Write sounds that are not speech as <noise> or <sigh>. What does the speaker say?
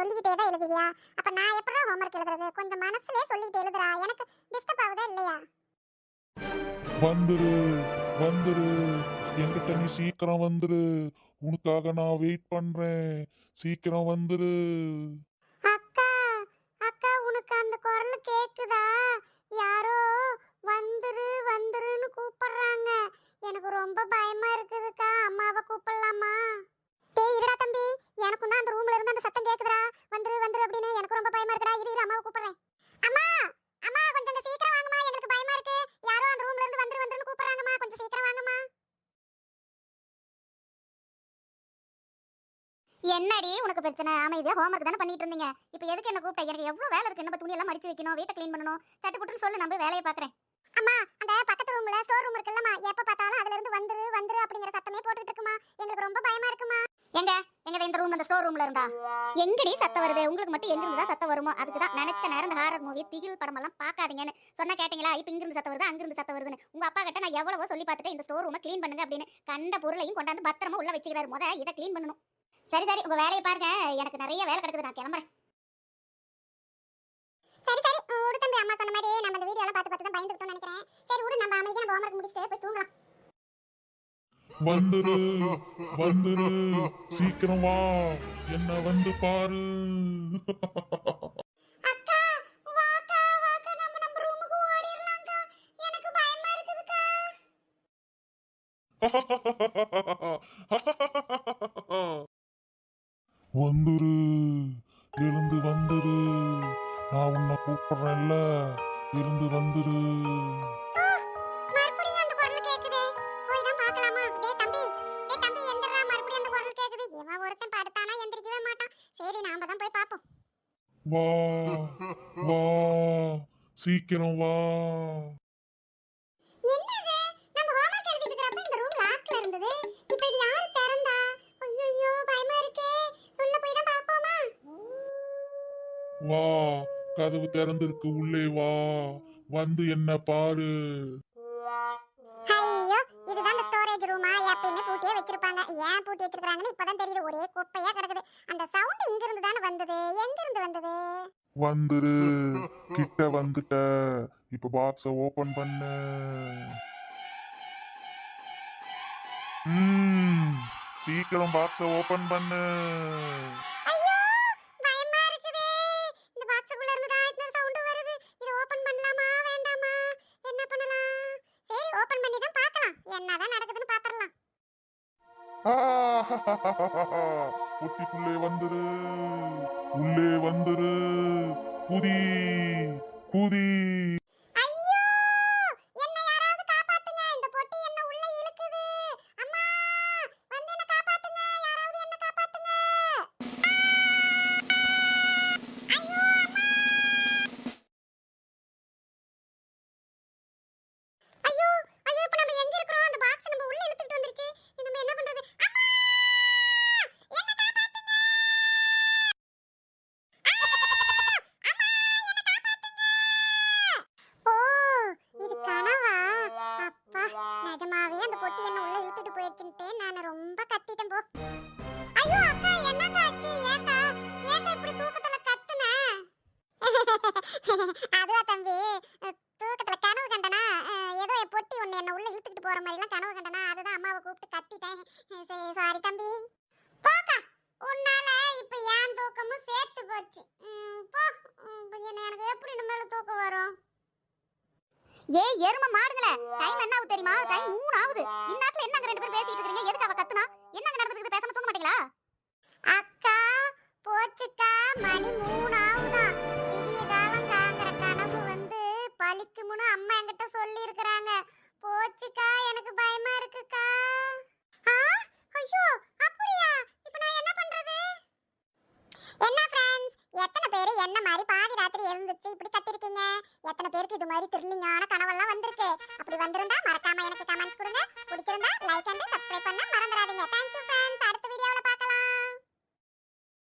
சொல்லிக்கிட்டே தான் எழுதுவியா? அப்ப நான் எப்படிடா ஹோம்ஒர்க் எழுதுறது? கொஞ்சம் மனசுலயே சொல்லிட்டு எழுதுறா எனக்கு டிஸ்டர்ப் ஆகுதா இல்லையா? வந்துரு வந்துரு. என்கிட்ட நீ சீக்கிரம் வந்துரு. உனக்காக நான் வெயிட் பண்றேன். சீக்கிரம் வந்துரு. அக்கா அக்கா உனக்கு அந்த குரல் கேக்குதா? யாரோ வந்துரு வந்துருன்னு கூப்பிடுறாங்க. எனக்கு ரொம்ப பயமா இருக்குதுக்கா. அம்மாவை கூப்பிடலாமா டேய் இருடா தம்பி எனக்கும் தான் அந்த ரூம்ல இருந்து அந்த சத்தம் கேக்குதுடா வந்துரு வந்துரு அப்படின்னு எனக்கு ரொம்ப பயமா இருக்குடா இரு இரு அம்மாவை கூப்பிடுறேன் அம்மா அம்மா கொஞ்சம் இங்க சீக்கிரம் வாங்கம்மா எங்களுக்கு பயமா இருக்கு யாரோ அந்த ரூம்ல இருந்து வந்துரு வந்துருன்னு கூப்பிடுறாங்கம்மா கொஞ்சம் சீக்கிரம் வாங்கம்மா என்னடி உனக்கு பிரச்சனை? அமைதியா ஹோம்ஒர்க் தானே பண்ணிட்டு இருந்தீங்க. இப்போ எதுக்கு என்ன கூப்பிட்ட? எனக்கு எவ்வளவு வேலை இருக்கு? என்ன துணி எல்லாம் மடிச்சு வைக்கணும் வீட்டை க்ளீன் பண்ணணும்? சட்டு புட்டுன்னு சொல்லு நம்ம வேலையை பாக்குறேன் அம்மா அந்த பக்கத்து ரூம்ல ஸ்டோர் ரூம் இருக்குல்லம்மா. எப்ப பார்த்தாலும் அதுல இருந்து வந்துரு வந்துரு அப்படிங்கிற சத்தமே போட்டுட்டு இருக்குமா? எங்களுக்கு ரொம்ப பயமா இருக்குமா? எங்க? எங்க இந்த ரூம் அந்த ஸ்டோர் ரூம்ல இருந்தா? எங்கடி சத்தம் வருது? உங்களுக்கு மட்டும் எங்க இருந்தா தான் சத்தம் வருமோ? அதுக்கு தான் நினைச்ச நேரம் இந்த ஹாரர் மூவி திகில் படம் எல்லாம் பாக்காதீங்கன்னு சொன்னா கேட்டீங்களா? இப்போ இங்க இருந்து சத்தம் வருது? அங்க இருந்து சத்தம் வருதுன்னு. உங்க அப்பா கிட்ட நான் எவ்வளவோ சொல்லி பார்த்துட்டு இந்த ஸ்டோர் ரூமை க்ளீன் பண்ணுங்க அப்படின்னு. கண்ட பொருளையும் கொண்டாந்து பத்திரமா உள்ள வச்சுக்கிறாரு. முத இதை க்ளீன் பண்ணணும். சரி சரி உங்க வேலையை பாருங்க. எனக்கு நிறைய வேலை கிடக்குது. நான் கிளம்புறேன். சரி சரி. விடு தம்பி. அம்மா சொன்ன மாதிரி நம்ம அந்த வீடியோலாம் பார்த்து பார்த்து தான் பயந்துட்டோம்னு நினைக்கிறேன். சரி விடு நம்ம அமைதியா நம்ம ஹோம்ஒர்க் முடிச்சுட்டு போய் தூங்கலாம். வந்துரு வந்துரு. சீக்கிரம் என்ன வந்து பாரு. அக்கா வாக்கா வாக்கா. நம்ம நம்ம ரூமுக்கு <laughs> ஓடிரலாம்க்கா எனக்கு பயமா இருக்குதுக்கா வந்துரு எழுந்து வந்துரு. நான் உன்னை கூப்பிடுறேன்ல. எழுந்து வந்துரு. மறுபடியும் அந்த குரல் கேக்குதே. வா கதவு திறந்திருக்கு உள்ளே வா. வந்து என்ன பாரு. ஐயோ இதுதான் அந்த ஸ்டோரேஜ் ரூமா எப்பயுமே பூட்டியே வச்சிருப்பாங்க. ஏன் பூட்டி வச்சிருக்காங்கன்னு இப்பதான் தெரியுது. ஒரே குப்பையா கிடக்குது. அந்த சவுண்ட் இங்க இருந்து தானே வந்தது? எங்க இருந்து வந்தது? வந்துரு. கிட்ட வந்துட்ட. இப்ப பாக்ஸ ஓபன் பண்ணு. சீக்கிரம் பாக்ஸ ஓபன் பண்ணு. என்னதான் நடக்குதுன்னு பாத்துறலாம் ஒட்டிக்குள்ளே <laughs> வந்துரு உள்ளே வந்துரு குதி குதி. நிஜமாவே அந்த பொட்டி என்ன உள்ள இழுத்துட்டு போயிடுச்சுன்ட்டு நான் ரொம்ப கத்திட்டேன் போ. ஐயோ அக்கா என்னக்கா ஆச்சு? ஏக்கா ஏக்கா இப்படி தூக்கத்துல கத்துன? அதுவா தம்பி தூக்கத்துல கனவு கண்டனா? ஏதோ என் பொட்டி ஒண்ணு என்ன உள்ள இழுத்துக்கிட்டு போற மாதிரி எல்லாம் கனவு கண்டனா? அதுதான் அம்மாவை கூப்பிட்டு கத்திட்டேன். சரி சாரி தம்பி போக்கா உன்னால இப்ப ஏன் தூக்கமும் சேர்த்து போச்சு உம், போ உம், என்ன- எனக்கு எப்படி இனிமேல தூக்கம் வரும் ஏய் எரும மாடுங்களே டைம் என்ன ஆகுது தெரியுமா? டைம் மூணு ஆகுது இந்நேரத்துல என்னங்க ரெண்டு பேரும் பேசிட்டு இருக்கீங்க? எதுக்கு அவ கத்துனா? என்னங்க நடந்துருக்கு பேசாம தூங்க மாட்டீங்களா? அக்கா போச்சுக்கா. மணி மூணு ஆகுதா விடிய காலம் கனவு வந்து பழிக்குமுன்னு அம்மா என்கிட்ட சொல்லி இருக்கிறாங்க போச்சுக்கா எனக்கு பயமா இருக்குக்கா ஆ ஐயோ அப்படியா இப்போ நான் என்ன பண்றது என்ன ஃப்ரெண்ட்ஸ் எத்தனை பேர் என்ன மாதிரி பாதி ராத்திரி எழுந்துச்சு இப்படி கத்திருக்கீங்க? எத்தனை பேருக்கு இது மாதிரி த்ரில்லிங்கான கனவெல்லாம் வந்திருக்கு? அப்படி வந்திருந்தா மறக்காம எனக்கு கமெண்ட்ஸ் கொடுங்க. பிடிச்சிருந்தா லைக் அண்ட் சப்ஸ்கிரைப் பண்ண மறந்துடாதீங்க. தேங்க்யூ